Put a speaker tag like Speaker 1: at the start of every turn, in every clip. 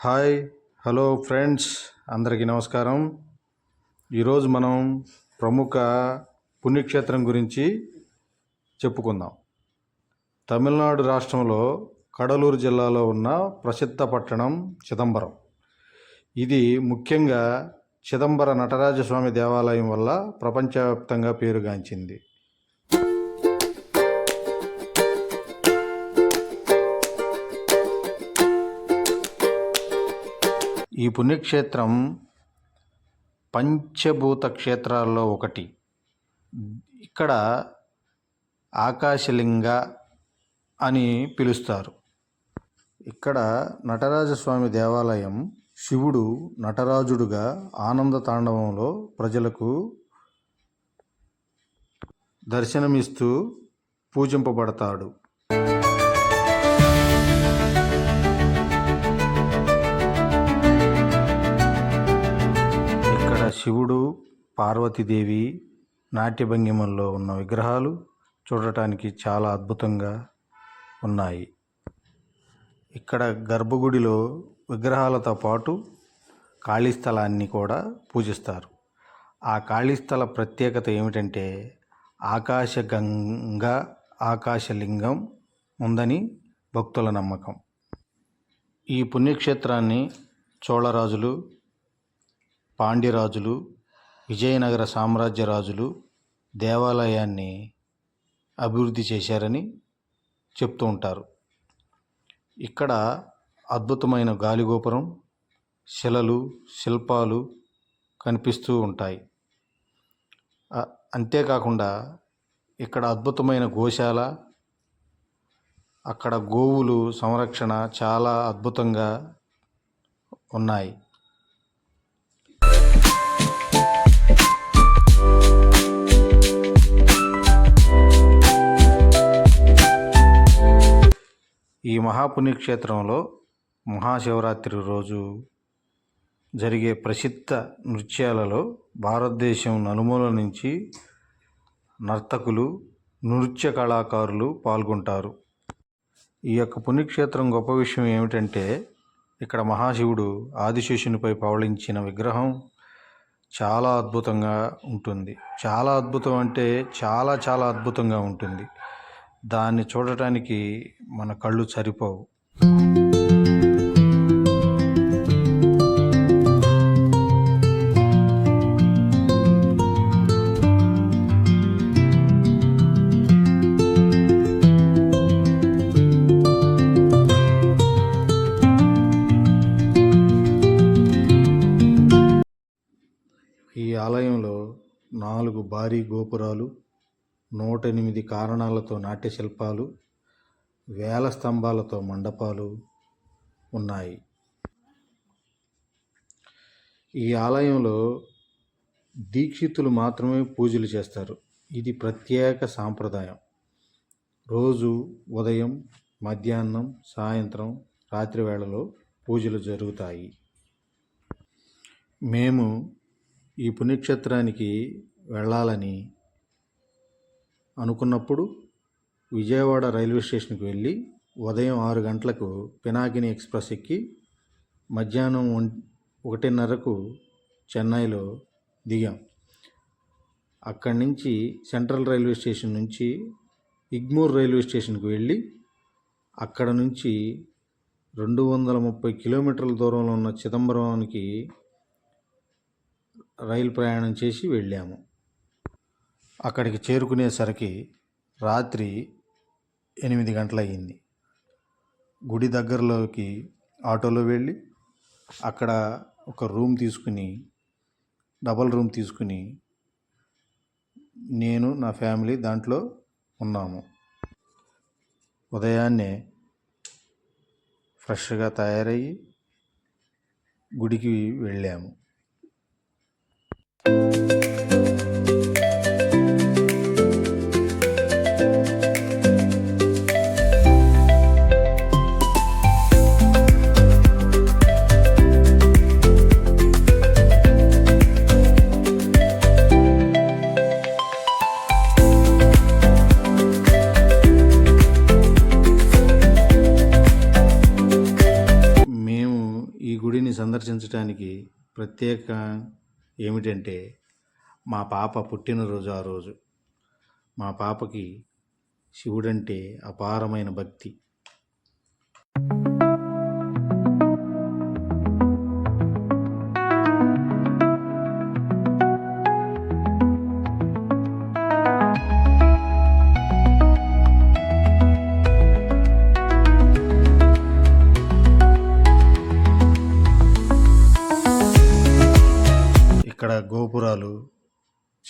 Speaker 1: Hi hello friends అందరికీ నమస్కారం. ఈరోజు మనం ప్రముఖ పుణ్యక్షేత్రం గురించి చెప్పుకుందాం. తమిళనాడు రాష్ట్రంలో కడలూరు జిల్లాలో ఉన్న ప్రసిద్ధ పట్టణం చిదంబరం. ఇది ముఖ్యంగా చిదంబర నటరాజస్వామి దేవాలయం వల్ల ప్రపంచవ్యాప్తంగా పేరుగాంచింది. ఈ పుణ్యక్షేత్రం పంచభూత క్షేత్రాల్లో ఒకటి. ఇక్కడ ఆకాశలింగ అని పిలుస్తారు. ఇక్కడ నటరాజస్వామి దేవాలయం శివుడు నటరాజుడుగా ఆనంద తాండవంలో ప్రజలకు దర్శనమిస్తూ పూజింపబడతాడు. శివుడు పార్వతీదేవి నాట్యభంగిమల్లో ఉన్న విగ్రహాలు చూడటానికి చాలా అద్భుతంగా ఉన్నాయి. ఇక్కడ గర్భగుడిలో విగ్రహాలతో పాటు ఖాళీ స్థలాన్ని కూడా పూజిస్తారు. ఆ ఖాళీ స్థల ప్రత్యేకత ఏమిటంటే ఆకాశగంగ ఆకాశలింగం ఉందని భక్తుల నమ్మకం. ఈ పుణ్యక్షేత్రాన్ని చోళరాజులు పాండ్యరాజులు విజయనగర సామ్రాజ్య రాజులు దేవాలయాన్ని అభివృద్ధి చేశారని చెప్తూ ఉంటారు. ఇక్కడ అద్భుతమైన గాలిగోపురం శిలలు శిల్పాలు కనిపిస్తూ ఉంటాయి. అంతేకాకుండా ఇక్కడ అద్భుతమైన గోశాల అక్కడ గోవులు సంరక్షణ చాలా అద్భుతంగా ఉన్నాయి. ఈ మహాపుణ్యక్షేత్రంలో మహాశివరాత్రి రోజు జరిగే ప్రసిద్ధ నృత్యాలలో భారతదేశం నలుమూల నుంచి నర్తకులు నృత్య కళాకారులు పాల్గొంటారు. ఈ యొక్క పుణ్యక్షేత్రం గొప్ప విషయం ఏమిటంటే ఇక్కడ మహాశివుడు ఆదిశేషునిపై పవళించిన విగ్రహం చాలా అద్భుతంగా ఉంటుంది. చాలా అద్భుతం అంటే చాలా చాలా అద్భుతంగా ఉంటుంది. దాన్ని చూడటానికి మన కళ్ళు సరిపోవు. ఈ ఆలయంలో నాలుగు భారీ గోపురాలు నూట ఎనిమిది కారణాలతో నాట్య శిల్పాలు వేల స్తంభాలతో మండపాలు ఉన్నాయి. ఈ ఆలయంలో దీక్షితులు మాత్రమే పూజలు చేస్తారు. ఇది ప్రత్యేక సాంప్రదాయం. రోజు ఉదయం మధ్యాహ్నం సాయంత్రం రాత్రి వేళలో పూజలు జరుగుతాయి. మేము ఈ పుణ్యక్షేత్రానికి వెళ్ళాలని అనుకున్నప్పుడు విజయవాడ రైల్వే స్టేషన్కి వెళ్ళి ఉదయం ఆరు గంటలకు పినాకిని ఎక్స్ప్రెస్ ఎక్కి మధ్యాహ్నం ఒకటిన్నరకు చెన్నైలో దిగాం. అక్కడి నుంచి సెంట్రల్ రైల్వే స్టేషన్ నుంచి ఇగ్మూర్ రైల్వే స్టేషన్కి వెళ్ళి అక్కడ నుంచి రెండు వందల ముప్పై కిలోమీటర్ల దూరంలో ఉన్న చిదంబరానికి రైలు ప్రయాణం చేసి వెళ్ళాము. అక్కడికి చేరుకునేసరికి రాత్రి ఎనిమిది గంటలయ్యింది. గుడి దగ్గరలోకి ఆటోలో వెళ్ళి అక్కడ ఒక రూమ్ తీసుకుని డబల్ రూమ్ తీసుకుని నేను నా ఫ్యామిలీ దాంట్లో ఉన్నాము. ఉదయాన్నే ఫ్రెష్గా తయారయ్యి గుడికి వెళ్ళాము. గుడిని సందర్శించడానికి ప్రత్యేక ఏమిటంటే మా పాప పుట్టినరోజు ఆ రోజు. మా పాపకి శివుడంటే అపారమైన భక్తి.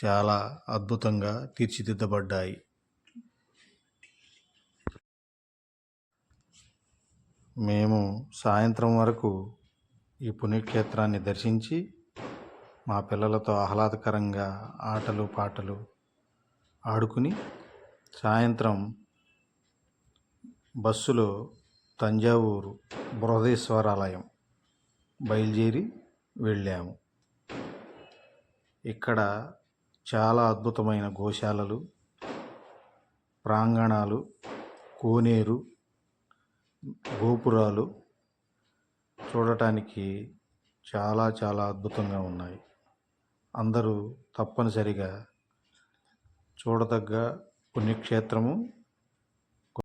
Speaker 1: చాలా అద్భుతంగా తీర్చిదిద్దబడ్డాయి. మేము సాయంత్రం వరకు ఈ పుణ్యక్షేత్రాన్ని దర్శించి మా పిల్లలతో ఆహ్లాదకరంగా ఆటలు పాటలు ఆడుకుని సాయంత్రం బస్సులో తంజావూరు బృహదేశ్వరాలయం బయలుదేరి వెళ్ళాము. ఇక్కడ చాలా అద్భుతమైన గోశాలలు ప్రాంగణాలు కోనేరు గోపురాలు చూడటానికి చాలా చాలా అద్భుతంగా ఉన్నాయి. అందరూ తప్పనిసరిగా చూడదగ్గ పుణ్యక్షేత్రము